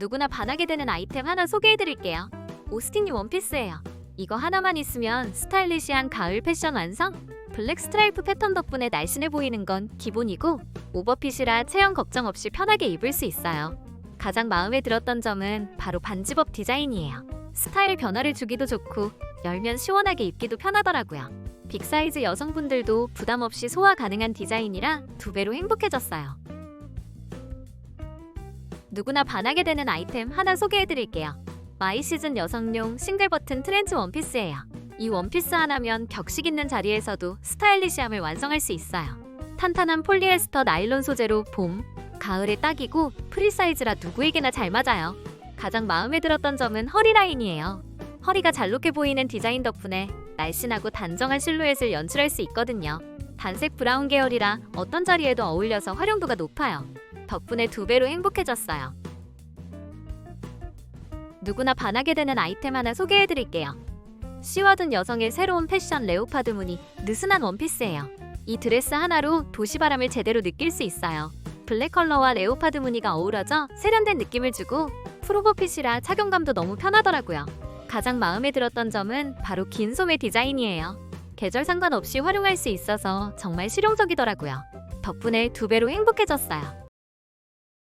누구나 반하게 되는 아이템 하나 소개해드릴게요. 오스틴이 원피스예요. 이거 하나만 있으면 스타일리시한 가을 패션 완성? 블랙 스트라이프 패턴 덕분에 날씬해 보이는 건 기본이고 오버핏이라 체형 걱정 없이 편하게 입을 수 있어요. 가장 마음에 들었던 점은 바로 반지법 디자인이에요. 스타일 변화를 주기도 좋고 열면 시원하게 입기도 편하더라고요. 빅사이즈 여성분들도 부담 없이 소화 가능한 디자인이라 두 배로 행복해졌어요. 누구나 반하게 되는 아이템 하나 소개해드릴게요. 마이 시즌 여성용 싱글 버튼 트렌치 원피스예요. 이 원피스 하나면 격식 있는 자리에서도 스타일리시함을 완성할 수 있어요. 탄탄한 폴리에스터 나일론 소재로 봄, 가을에 딱이고 프리 사이즈라 누구에게나 잘 맞아요. 가장 마음에 들었던 점은 허리 라인이에요. 허리가 잘록해 보이는 디자인 덕분에 날씬하고 단정한 실루엣을 연출할 수 있거든요. 단색 브라운 계열이라 어떤 자리에도 어울려서 활용도가 높아요. 덕분에 두 배로 행복해졌어요. 누구나 반하게 되는 아이템 하나 소개해드릴게요. 시워든 여성의 새로운 패션 레오파드 무늬 느슨한 원피스예요. 이 드레스 하나로 도시바람을 제대로 느낄 수 있어요. 블랙 컬러와 레오파드 무늬가 어우러져 세련된 느낌을 주고 프로보핏이라 착용감도 너무 편하더라고요. 가장 마음에 들었던 점은 바로 긴 소매 디자인이에요. 계절 상관없이 활용할 수 있어서 정말 실용적이더라고요. 덕분에 두 배로 행복해졌어요.